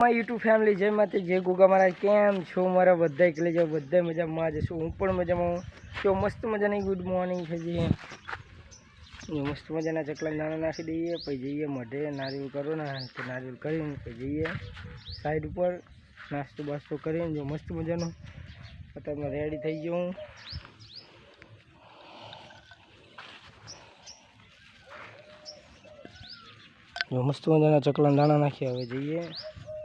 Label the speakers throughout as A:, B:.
A: મા YouTube family જય માતાજી જય ગોગમારા કેમ છો મારા બધા કે લેજો બધા મજા માજે સો હું પણ મજામાં કે મસ્ત મજાની ગુડ મોર્નિંગ છેજી જો મસ્ત મજાના ચકલા દાણા નાખી દઈએ પછી જોઈએ મઢે નારી ઉતરો ને નારીલ કરી ને પછી જોઈએ સાઈડ ઉપર નાસ્તો બાસતો કરી ને જો મસ્ત મજાનો અત્યારે મે રેડી થઈ ગયો હું જો મસ્ત મજાના ચકલા દાણા નાખી હવે જોઈએ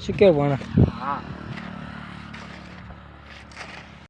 A: શું કે ભણે
B: હા